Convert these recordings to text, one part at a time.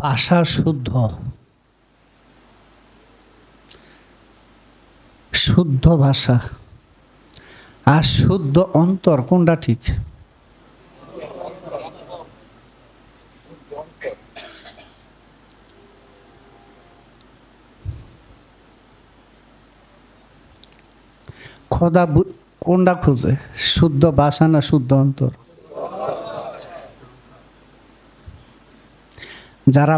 ভাষা শুদ্ধ। শুদ্ধ ভাষা। আর শুদ্ধ অন্তর, কোনটা ঠিক? খোদা কোনটা খুঁজে? শুদ্ধ ভাষা না শুদ্ধ অন্তর? যারা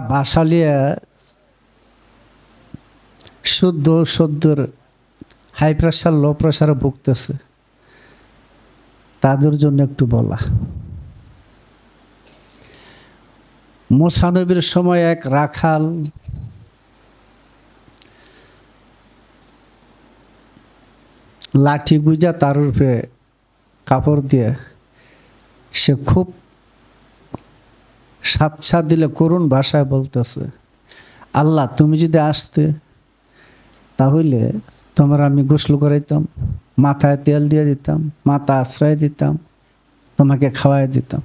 নিয়ে শুদ্ধ শুদ্ধর হাই প্রেশার লো প্রেশারে ভুগতেছে, তাদের জন্য একটু বলা। মোসানবীর সময় এক রাখাল লাঠি গুজা তার উপরে কাপড় দিয়ে সে খুব সাতসা দিলে করুণ ভাষায় বলতেছে, আল্লাহ, তুমি যদি আসতে, তাহলে তোমার আমি গোসল করাইতাম, মাথায় তেল দিয়ে দিতাম, মাথা আশ্রয় দিতাম, তোমাকে খাওয়াই দিতাম।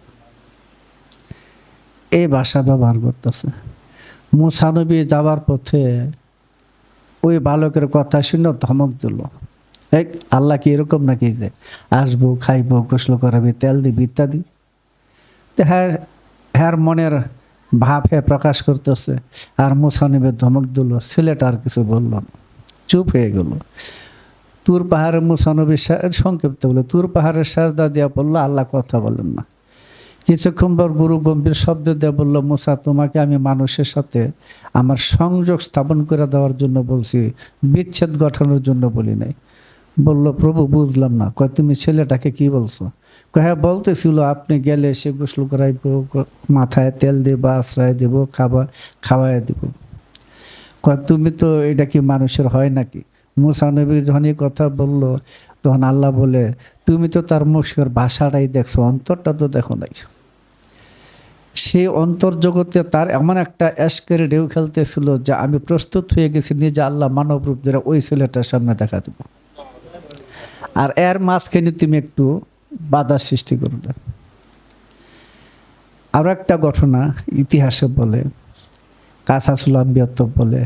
এই ভাষা ব্যবহার করতেছে। মুসানবী যাওয়ার পথে ওই বালকের কথা শুনে ধমক দিল এক আল্লাহ কি এরকম নাকি যে আসব, খাইবো, গোসল করাবি, তেল দিবি, ইত্যাদি? হ্যাঁ হ্যার মনের ভাব হ্যাঁ প্রকাশ করতেছে। আর মুসানবের ধমক দিল ছেলেটা আর কিছু বলল না। চুপ হয়ে গেল। তুর পাহাড়ের মুসানবী সংক্ষিপ্ত বলে, তুর পাহাড়ের সাজদা দিয়া বলল, আল্লাহ কথা বলেন না। কিছুক্ষণ পর গুরু গম্ভীর শব্দ দিয়ে বলল, মুসা, তোমাকে আমি মানুষের সাথে আমার সংযোগ স্থাপন করে দেওয়ার জন্য বলছি, বিচ্ছেদ গঠনের জন্য বলি নাই। বলল, প্রভু, বুঝলাম না। কয়, তুমি ছেলেটাকে কি বলছো? হ্যাঁ বলতেছিল, আপনি গেলে সে গোসল করাইব মাথায় তেল দেব, আশ্রয় দেব, খাবার খাওয়াই দেব। কয়, তুমি তো এটা কি মানুষের হয় নাকি? মুসা নবী যখন এই কথা বলল, তখন আল্লাহ বলে, তুমি তো তার মুখের ভাষাটাই দেখছ, অন্তরটা তো দেখো নাই। সেই অন্তর জগতে তার এমন একটা এসকের ঢেউ খেলতেছিল যে, আমি প্রস্তুত হয়ে গেছি, নিজে আল্লাহ মানব রূপ ওই ছেলেটার সামনে দেখা দেবো। আর এর মাঝখানে তুমি একটু বাধা সৃষ্টি করবে। আরও একটা ঘটনা ইতিহাসে বলে কাসাসুল আম্বিয়ত্ব বলে,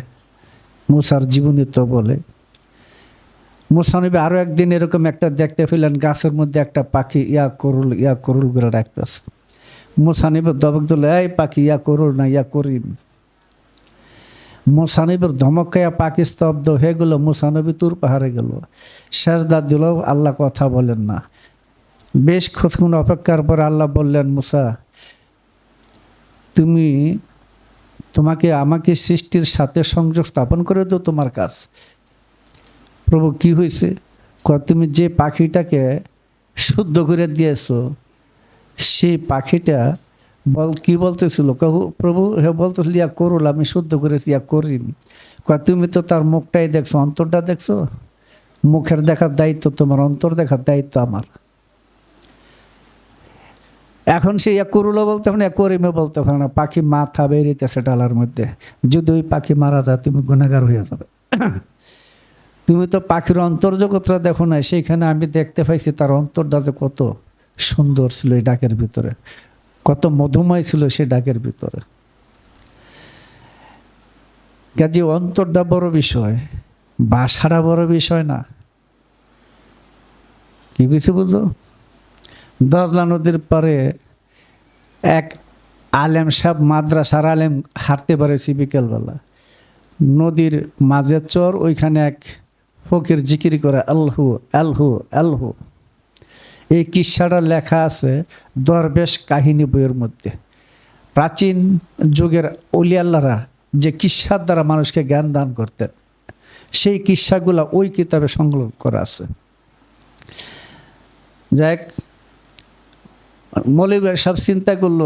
মুসার জীবনীত্ব বলে। মুসানবী আরও একদিন এরকম একটা দেখতে পেলেন, গাছের মধ্যে একটা পাখি ইয়া করুল ইয়া করুল করে রাখতেছে। মুসানিবের দবক দিল, এই পাখি, ইয়া করুল না, ইয়া করিম। মুসানিবের ধমকাইয়া পাখি স্তব্ধ হয়ে গেল, মুসানবী তুর পাহাড়ে গেল। শেষদা দিল, আল্লাহ কথা বলেন না। বেশ কিছুক্ষণ অপেক্ষার পর আল্লাহ বললেন, মুসা, তুমি তোমাকে, আমাকে সৃষ্টির সাথে সংযোগ স্থাপন করে তো তোমার কাজ। প্রভু, কি হয়েছে? তুমি যে পাখিটাকে শুদ্ধ করে দিয়েছ, সেই পাখিটা বল, কি বলতেছিল? কাহু, প্রভু, হে বলতেছিল, ইয়া করুল, আমি শুদ্ধ করেছি, ইয়া করিনি তুমি তো তার মুখটাই দেখছ, অন্তরটা দেখছ? মুখের দেখার দায়িত্ব তোমার, অন্তর দেখার দায়িত্ব আমার। এখন সে ইয়া করুলো বলতে পারে না করিমে বলতে পারে না। পাখি মাথা বেরিতেছে ডালার মধ্যে। যদি ওই পাখি মারা যায়, তুমি গুণাগার হয়ে যাবে। তুমি তো পাখির অন্তর্জগতটা দেখো না সেইখানে আমি দেখতে পাইছি তার অন্তরটা যে কত সুন্দর ছিল এই ডাকের ভিতরে। কত মধুময় ছিল সে ডাকের ভিতরে। কাজে অন্তরটা বড় বিষয়, বাসাটা বড় বিষয় না। কি কিছু বুঝলো দজলা নদীর পরে এক আলেম সাহেব মাদ্রাসার আলেম হাঁটতে পারেছি বিকেলবেলা। নদীর মাঝের চর, ওইখানে এক ফকির জিকির করে আলহু আলহু আলহু এই কিস্সাটা লেখা আছে দরবেশ কাহিনী বইয়ের মধ্যে। প্রাচীন যুগের অলিয়াল্লারা যে কিস্সার দ্বারা মানুষকে জ্ঞান দান করতেন, সেই কিস্সাগুলো ওই কিতাবে সংকলন করা আছে। যাক মৌলিবের সব চিন্তা করল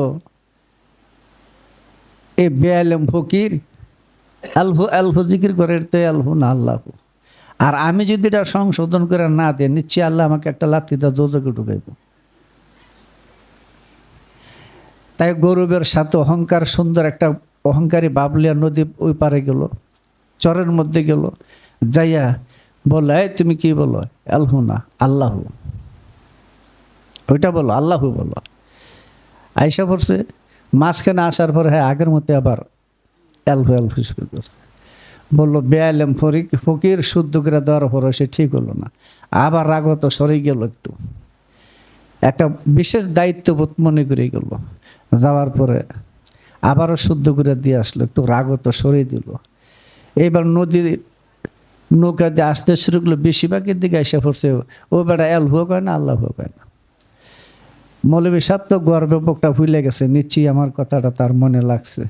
এ বেআলম ফকির আলহু আলহু জিকির করে তো আলহু না আল্লাহ। আর আমি যদি এটা সংশোধন করে না দিই, নিশ্চয়ই আল্লাহ আমাকে একটা লাত্তিটা যোজকে ঢুকাইব। তাই গৌরবের সাথে অহংকার, সুন্দর একটা অহংকারী বাবলিয়া নদী ওই পারে গেল, চরের মধ্যে গেল, যাইয়া বলল, এই তুমি কি বলো? আলহু না, আল্লাহ। ওইটা বলো, আল্লাহু বলো। আইসা পড়ছে মাঝখানে আসার পর হ্যাঁ আগের মধ্যে আবার অ্যালফো অ্যালফো শুরু করছে বলল বেআলেম ফরিক, ফকির শুদ্ধ করে দেওয়ার পরে সে ঠিক হলো না। আবার রাগত সরে গেল একটু। একটা বিশেষ দায়িত্ববোধ মনে করে গেল। যাওয়ার পরে আবারও শুদ্ধ করে দিয়ে আসলো, একটু রাগত সরিয়ে দিল। এইবার নদী, নৌকা দিয়ে আসতে শুরু করল, বেশিরভাগের দিকে এসে পড়ছে, ও বেড়া এল হোক হয় না, আল্লাহ হোক হয় না? মৌলবী সাহেব তো গর্বে বুকটা ভুলে গেছে, নিশ্চয়ই আমার কথাটা তার মনে লাগছে।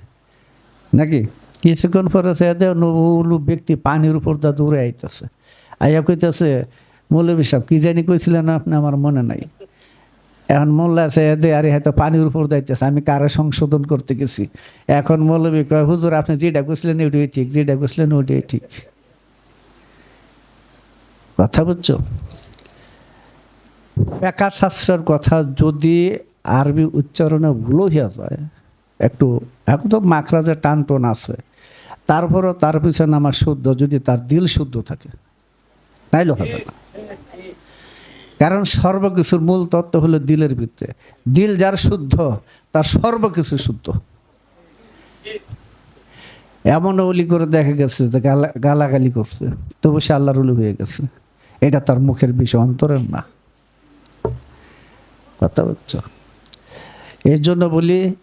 নাকি? কিছুক্ষণ পরে সে উলু ব্যক্তি পানির উপর দা দূরে আইতেছে আইয়া কইতেছে মৌলবী সাহেব কি জানি কইছিলেন আপনি আমার মনে নাই এখন মোল্লা আছে এদে আরে হয়তো পানির উপর যাইতেছে আমি কারে সংশোধন করতে গেছি এখন মৌলবী কয় হুজুর আপনি যেটা কইছিলেন ওইটাই ঠিক যেটা কইছিলেন ওইটাই ঠিক কথা বুঝছ পেকা শাস্ত্রের কথা যদি আরবি উচ্চারণে ভুল হইয়া যায় একটু একদম মাখরাজে টান টোন আছে। তারপরও তার পিছনে আমার শুদ্ধ, যদি তার দিল শুদ্ধ থাকে, নাইলে হবে না। কারণ সর্বকিছুর মূল তত্ত্ব হলো দিলের ভিতরে। দিল যার শুদ্ধ, তার সর্বকিছু শুদ্ধ। এমন অলি করে দেখা গেছে যে গালা, গালাগালি করছে। তবু সে আল্লাহর অলি হয়ে গেছে। এটা তার মুখের বিষয়, অন্তরের না। কথা বলছো? এর জন্য বলি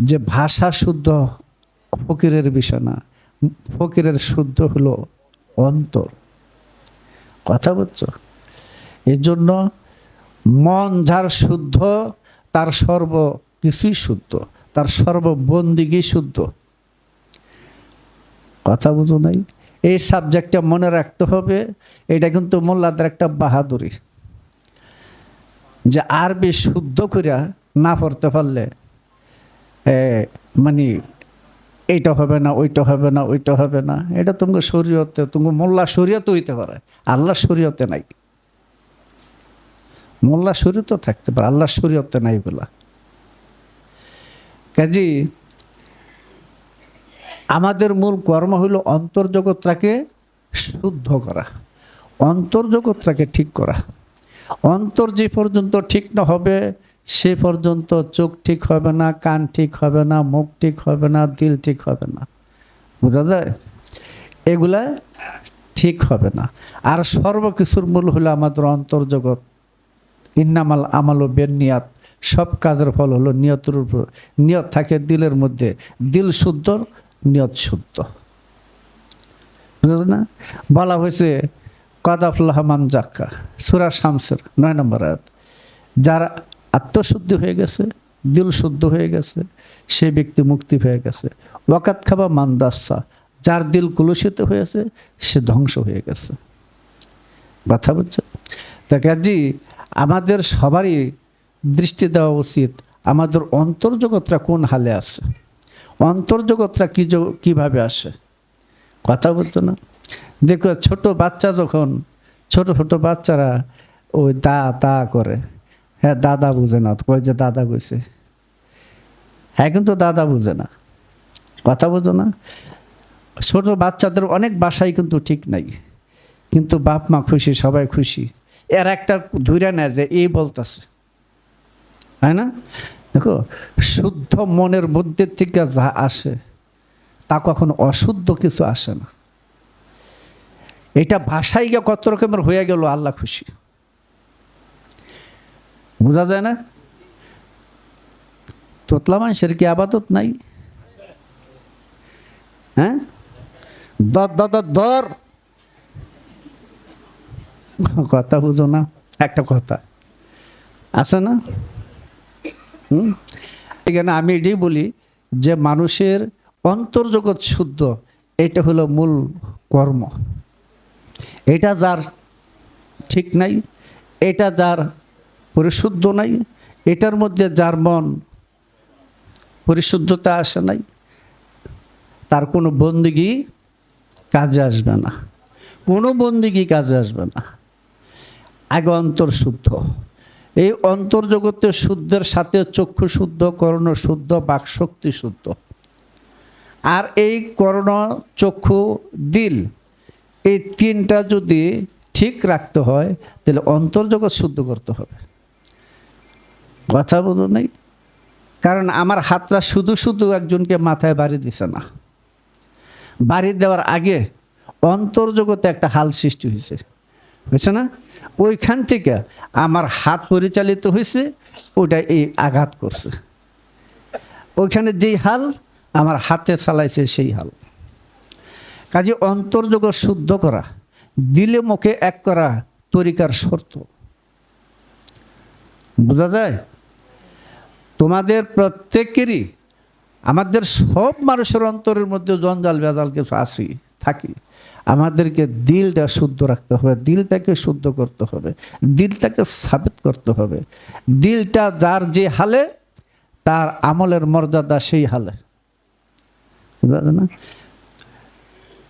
যে ভাষা শুদ্ধ ফকিরের বিষয় না, ফকিরের শুদ্ধ হলো অন্তর। কথা বলছো এই জন্য মন যার শুদ্ধ, তার সর্ব কিছুই শুদ্ধ, তার সর্ববন্দিগি শুদ্ধ। কথা বুঝো নাই? এই সাবজেক্টটা মনে রাখতে হবে, এটা কিন্তু মোল্লাদের একটা বাহাদুরি। যে আরবি শুদ্ধ করিয়া না পড়তে পারলে মানে এইটা হবে না, ওইটা হবে না, ওইটা হবে না। এটা তোমাকে শরীয়তে তুমি মোল্লা শরীয়তে হইতে পারে। আল্লাহ শরীয়তে নাই। মোল্লা শরীয়তে থাকতে পারে, আল্লাহ শরীয়তে নাই বলা। কাজী, আমাদের মূল কর্ম হইল অন্তর্জগৎটাকে শুদ্ধ করা, অন্তর্জগৎটাকে ঠিক করা। অন্তর যে পর্যন্ত ঠিক না হবে সে পর্যন্ত চোখ ঠিক হবে না, কান ঠিক হবে না, মুখ ঠিক হবে না, দিল ঠিক হবে না। বোঝা যায়? এগুলা ঠিক হবে না। আর সর্বকিছুর মূল হলো আমাদের অন্তর্জগৎ। ইন্নামাল আমাল ও বেনিয়াত। সব কাজের ফল হলো নিয়তের উপর। নিয়ত থাকে দিলের মধ্যে। দিল শুদ্ধ, নিয়ত শুদ্ধ। বুঝলেন না? বলা হয়েছে কদাফুল্লাহমান জাক্কা। সুরা শামসের নয় নম্বর আয়াত। যার আত্মশুদ্ধি হয়ে গেছে, দিল শুদ্ধ হয়ে গেছে, সে ব্যক্তি মুক্তি হয়ে গেছে। ওয়াকাত খাবা মান্দাসা যার দিল কুলুষিত হয়েছে, সে ধ্বংস হয়ে গেছে। কথা বলছে তা কাজী, আমাদের সবারই দৃষ্টি দেওয়া উচিত, আমাদের অন্তর্জগৎটা কোন হালে আছে? অন্তর্জগৎটা কী কীভাবে আসে? কথা বলতো না? দেখো, ছোট বাচ্চা যখন, ছোট ছোট বাচ্চারা ওই দা তা করে হ্যাঁ দাদা বুঝে না কয় যে দাদা কইছে? হ্যাঁ কিন্তু দাদা বুঝে না, কথা বোঝো না। ছোট বাচ্চাদের অনেক বাসাই কিন্তু ঠিক নাই, কিন্তু বাপ মা খুশি, সবাই খুশি। এর একটা ধৈর্য নেয় যে এই বলতেছে, তাই না? দেখো, শুদ্ধ মনের মধ্যে থেকে যা আসে, তা কখনো অশুদ্ধ কিছু আসে না। এটা গিয়ে কত রকমের হয়ে গেল, আল্লাহ খুশি। বোঝা যায় না? তোতলা মানুষের কি আবাদত নাই? হ্যাঁ? দর দর কথা বুঝো না, একটা কথা। আছে না? হুম? এখানে আমি এটাই বলি যে মানুষের অন্তর্জগৎ শুদ্ধ, এটা হলো মূল কর্ম। এটা যার ঠিক নাই, এটা যার পরিশুদ্ধ নাই, এটার মধ্যে যার মন পরিশুদ্ধতা আসে নাই, তার কোনো বন্দিগি কাজে আসবে না। কোনো বন্দিগি কাজে আসবে না। আগে অন্তর শুদ্ধ। এই অন্তর্জগতের শুদ্ধের সাথে চক্ষু শুদ্ধ, কর্ণ শুদ্ধ, বাকশক্তি শুদ্ধ। আর এই কর্ণ, চক্ষু, দিল, এই তিনটা যদি ঠিক রাখতে হয়, তাহলে অন্তর্জগৎ শুদ্ধ করতে হবে। কথা বলো নেই। কারণ আমার হাতটা শুধু শুধু একজনকে মাথায় বাড়ি দিছে না। বাড়ি দেওয়ার আগে অন্তর্জগতে একটা হাল সৃষ্টি হয়েছে। বুঝছে না? ওইখান থেকে আমার হাত পরিচালিত হয়েছে ওটা এই আঘাত করছে। ওইখানে যেই হাল আমার হাতে চালাইছে সেই হাল। কাজে অন্তর্জগৎ শুদ্ধ করা, দিলে মুখে এক করা তরিকার শর্ত। বোঝা যায়? তোমাদের প্রত্যেকেরই, আমাদের সব মানুষের অন্তরের মধ্যে জঞ্জাল বেজাল কিছু আসি থাকি। আমাদেরকে দিলটা শুদ্ধ রাখতে হবে, দিলটাকে শুদ্ধ করতে হবে, দিলটাকে সাবিত করতে হবে। দিলটা যার যে হালে, তার আমলের মর্যাদা সেই হালে। না?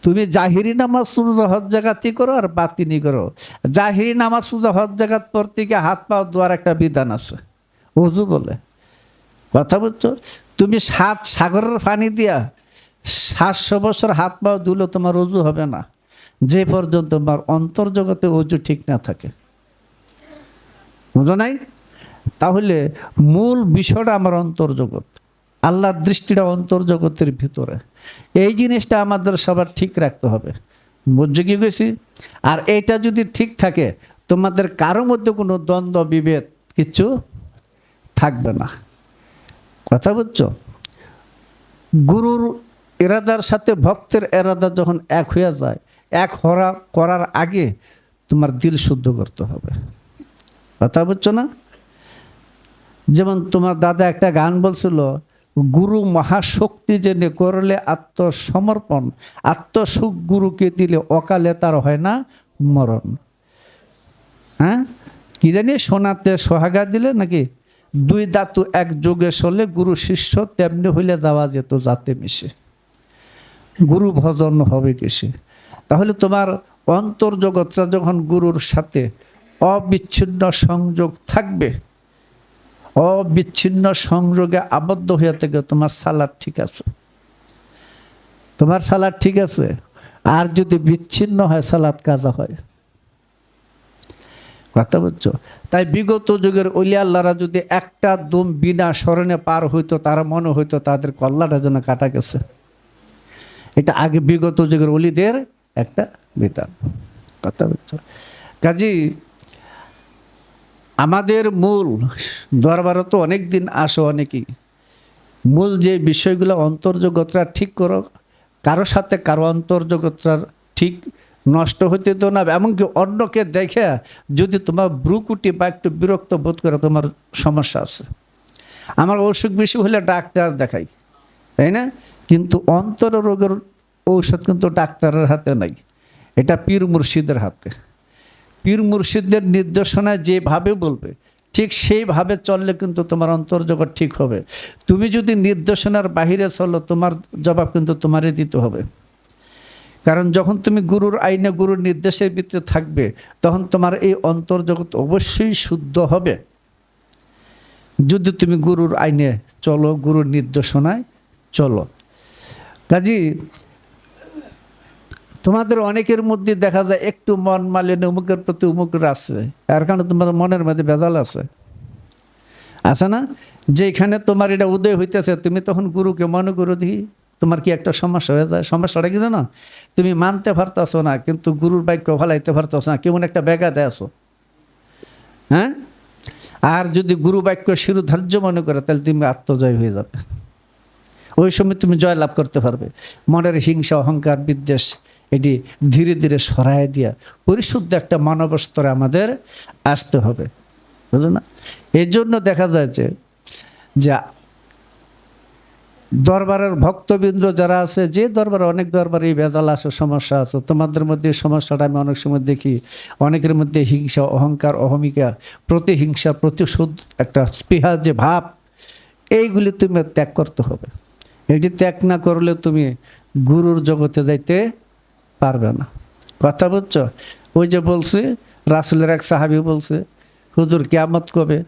তুমি জাহিরি নামাজ সুজা হজ জাগাতি করো আর বাতিনি করো। জাহিরি নামাজ সুজা হজ জাগাত পর থেকে হাত পা দেওয়ার একটা বিধান আছে। উজু বলে। কথা বুঝছ? তুমি সাত সাগরের পানি দিয়া সাতশো বছর হাত পা দিলে তোমার উজু হবে না। যে পর্যন্ত তোমার অন্তর্জগতে উজু ঠিক না থাকে। বুঝো নাই? তাহলে মূল বিষয়টা আমার অন্তর্জগৎ। আল্লাহর দৃষ্টিটা অন্তর্জগতের ভিতরে। এই জিনিসটা আমাদের সবার ঠিক রাখতে হবে। বুঝছ কি গেছি আর এইটা যদি ঠিক থাকে, তোমাদের কারও মধ্যে কোনো দ্বন্দ্ব, বিভেদ কিছু থাকবে না। কথা বুঝছ? গুরুর এরাদার সাথে ভক্তের এরাদা যখন এক হয়ে যায়, এক হরা করার আগে তোমার দিল শুদ্ধ করতে হবে। কথা বুঝছ না? যেমন তোমার দাদা একটা গান বলছিল, গুরু মহাশক্তি জেনে করলে আত্মসমর্পণ আত্মসুখ গুরুকে দিলে অকালে তার হয় না মরণ। হ্যাঁ? কি জানি, সোনাতে সোহাগা দিলে নাকি দুই দাতু এক যোগে চলে গুরু শিষ্য, তেমনি হইলে যাওয়া যেত যাতে মিশে। গুরু ভজন হবে কিসে? তাহলে তোমার অন্তর্জগৎটা যখন গুরুর সাথে অবিচ্ছিন্ন সংযোগ থাকবে, অবিচ্ছিন্ন সংযোগে আবদ্ধ হয়ে থেকে তোমার সালাদ ঠিক আছে। তোমার সালাদ ঠিক আছে? আর যদি বিচ্ছিন্ন হয়, সালাদ কাজা হয়। কথা বুঝছ তাই বিগত যুগের আল্লাহরা যদি একটা দুম বিনা স্মরণে পার হইতো, তারা মনে হইতো তাদের কল্লাটা যেন কাটা গেছে। এটা আগে বিগত যুগের অলিদের একটা বিধান কথা বুঝছ কাজী আমাদের মূল দরবারও তো অনেক দিন আসো অনেকেই। মূল যে বিষয়গুলো অন্তর্জগতরা ঠিক করো, কারও সাথে কারও অন্তর্জগতরা ঠিক নষ্ট হতে তো না, এমনকি অন্যকে দেখে যদি তোমার ব্রুকুটি বা একটু বিরক্ত বোধ করে তোমার সমস্যা আছে। আমার অসুখ বেশি হলে ডাক্তার দেখাই, তাই না? কিন্তু অন্তর রোগের ঔষধ কিন্তু ডাক্তারের হাতে নাই, এটা পীর মুর্শিদের হাতে। পীর মুর্শিদদের নির্দেশনায় যেভাবে বলবে, ঠিক সেইভাবে চললে কিন্তু তোমার অন্তর্জগৎ ঠিক হবে। তুমি যদি নির্দেশনার বাহিরে চলো, তোমার জবাব কিন্তু তোমারই দিতে হবে। কারণ যখন তুমি গুরুর আইনে গুরুর নির্দেশের ভিতরে থাকবে, তখন তোমার এই অন্তর্জগৎ অবশ্যই শুদ্ধ হবে। যদি তুমি গুরুর আইনে চলো, গুরুর নির্দেশনায় চলো। কাজী, তোমাদের অনেকের মধ্যে দেখা যায় একটু মন মালিন্য উমুকের প্রতি উমুকের আছে। এর কারণে তোমাদের মনের মধ্যে ভেজাল আছে। আছে না? যেখানে তোমার এটা উদয় হইতেছে, তুমি তখন গুরুকে মনে করো দেখি। তোমার কি একটা সমস্যা হয়ে যায়? সমস্যাটা কি জানো? তুমি মানতে পারতেছো না, কিন্তু গুরুর বাক্য ভালাইতে পারতেছো না, কেমন একটা ব্যাঘাতে আসো হ্যাঁ? আর যদি গুরু বাক্য শিরোধার্য মনে করে, তাহলে তুমি আত্মজয় হয়ে যাবে। ওই সময় তুমি জয় লাভ করতে পারবে। মনের হিংসা, অহংকার, বিদ্বেষ, এটি ধীরে ধীরে সরাই দিয়া পরিশুদ্ধ একটা মানব স্তরে আমাদের আসতে হবে। বুঝলো না? এই জন্য দেখা যায় যে দরবারের ভক্তবৃন্দ যারা আছে, যে দরবারে অনেক দরবারে ভেজাল আছে, সমস্যা আছে, তোমাদের মধ্যে সমস্যাটা আমি অনেক সময় দেখি, অনেকের মধ্যে হিংসা, অহংকার, অহমিকা, প্রতিহিংসা, প্রতিশোধ, একটা স্পৃহা, যে ভাব, এইগুলি তুমি ত্যাগ করতে হবে। এটি ত্যাগ না করলে তুমি গুরুর জগতে যাইতে পারবে না। কথা বুঝছ? ওই যে বলছে, রাসুলের এক সাহাবি বলছে, হুজুর কেয়ামত কবে?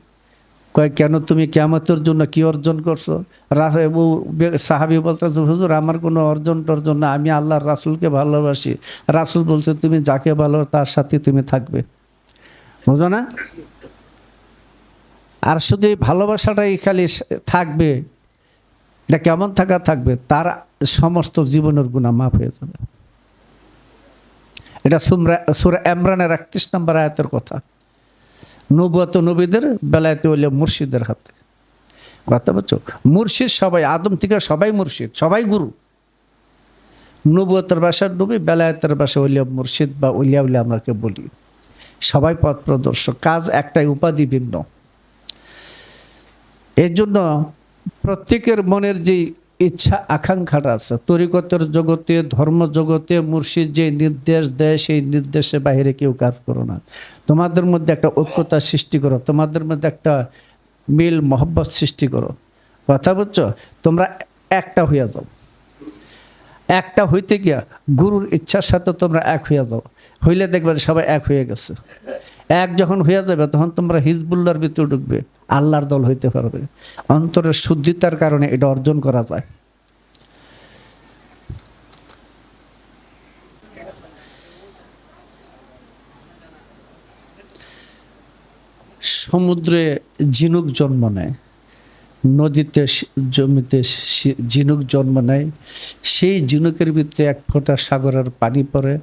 কয়, কেন তুমি কেয়ামতের জন্য কি অর্জন করছ? সাহাবি বলতেছে, হুজুর, আমার কোনো অর্জন টর্জন না, আমি আল্লাহর রাসুলকে ভালোবাসি। রাসুল বলছে, তুমি যাকে ভালো তার সাথে তুমি থাকবে। বুঝো না? আর শুধু এই ভালোবাসাটাই খালি থাকবে, এটা কেমন থাকা থাকবে, তার সমস্ত জীবনের গুণা মাফ হয়ে যাবে। এটা সুমরা, সুরা এমরানের একত্রিশ নম্বর আয়াতের কথা। নবত নবীদের, বেলায়তে হইলে মুর্শিদের হাতে। কথা বলছো? মুর্শিদ সবাই, আদম থেকে সবাই মুর্শিদ, সবাই গুরু। নবুয়তের বাসার নবী বেলায়েতের বাসা উলিয়া মুর্শিদ বা উলিয়া উলিয়া আমরাকে বলি। সবাই পথ প্রদর্শক, কাজ একটাই, উপাধি ভিন্ন। এর জন্য প্রত্যেকের মনের যে ইচ্ছা আকাঙ্ক্ষাটা আছে। তরিকতের জগতে, ধর্ম জগতে মুর্শিদ যে নির্দেশ দেয়, সেই নির্দেশে বাইরে কেউ কাজ করো না। তোমাদের মধ্যে একটা ঐক্যতা সৃষ্টি করো। তোমাদের মধ্যে একটা মিল, মহব্বত সৃষ্টি করো। কথা বুঝছ? তোমরা একটা হইয়া যাও। একটা হইতে গিয়া গুরুর ইচ্ছার সাথে তোমরা এক হইয়া যাও। হইলে দেখবে সবাই এক হয়ে গেছে। এক যখন হয়ে যাবে, তখন তোমরা হিজবুল্লার ভিতরে ঢুকবে, আল্লাহর দল হইতে পারবে। অন্তরের শুদ্ধিতার কারণে এটা অর্জন করা যায়। সমুদ্রে ঝিনুক জন্ম নেয়, নদীতে জমিতে ঝিনুক জন্ম নেয়, সেই ঝিনুকের ভিতরে এক ফোঁটা সাগরের পানি পড়ে,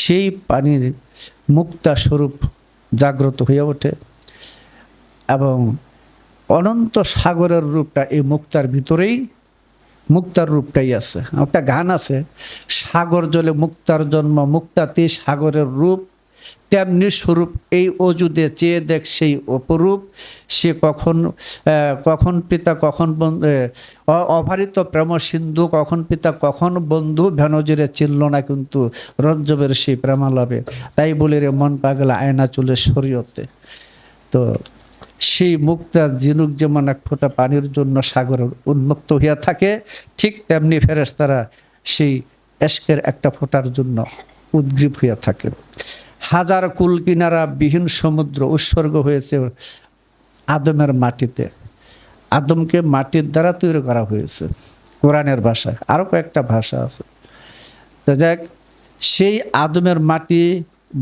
সেই পানির মুক্তা স্বরূপ জাগ্রত হয়ে ওঠে। এবং অনন্ত সাগরের রূপটা এই মুক্তার ভিতরেই মুক্তার রূপটাই আছে। একটা গান আছে, সাগর জলে মুক্তার জন্ম, মুক্তাতে সাগরের রূপ তেমনি স্বরূপ, এই অজুদে চেয়ে দেখ সেই অপরূপ, সে কখন কখন পিতা, কখন অভারিত প্রেম সিন্ধু, কখন পিতা, কখন বন্ধু ভেনজিরে চিনল না কিন্তু রঞ্জবের সেই প্রেমালাভে। তাই বলে রে, মন পাগলা, আয়না চলে শরীয়তে। তো সেই মুক্তার ঝিনুক যেমন এক ফোঁটা পানির জন্য সাগর উন্মুক্ত হইয়া থাকে, ঠিক তেমনি ফেরেস তারা সেই এশকের একটা ফোঁটার জন্য উদ্গ্রীব হইয়া থাকে। হাজার কুল কিনারা বিহীন সমুদ্র উৎসর্গ হয়েছে আদমের মাটিতে। আদমকে মাটির দ্বারা তৈরি করা হয়েছে কোরআনের ভাষায়। আরও কয়েকটা ভাষা আছে। তো যাক সেই আদমের মাটি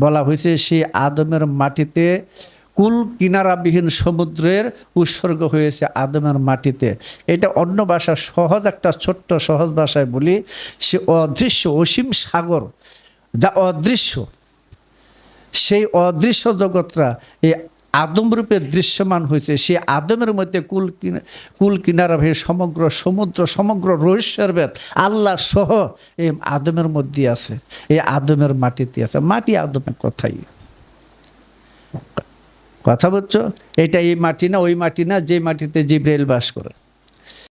বলা হয়েছে, সেই আদমের মাটিতে কুল কিনারাবিহীন সমুদ্রের উৎসর্গ হয়েছে আদমের মাটিতে। এটা অন্য ভাষা, সহজ একটা ছোট্ট সহজ ভাষায় বলি, সে অদৃশ্য অসীম সাগর, যা অদৃশ্য সেই অদৃশ্য জগৎটা এই আদম রূপে দৃশ্যমান হয়েছে। সেই আদমের মধ্যে কুল কিনা, কুল কিনারা ভেবে সমগ্র সমুদ্র, সমগ্র রহস্যের বেদ আল্লাহ সহ এই আদমের মধ্যে আছে। এই আদমের মাটিতে আছে। মাটি আদমের কথাই। কথা বলছো এটা এই মাটি না, ওই মাটি না, যে মাটিতে জিব্রাইল বাস করে।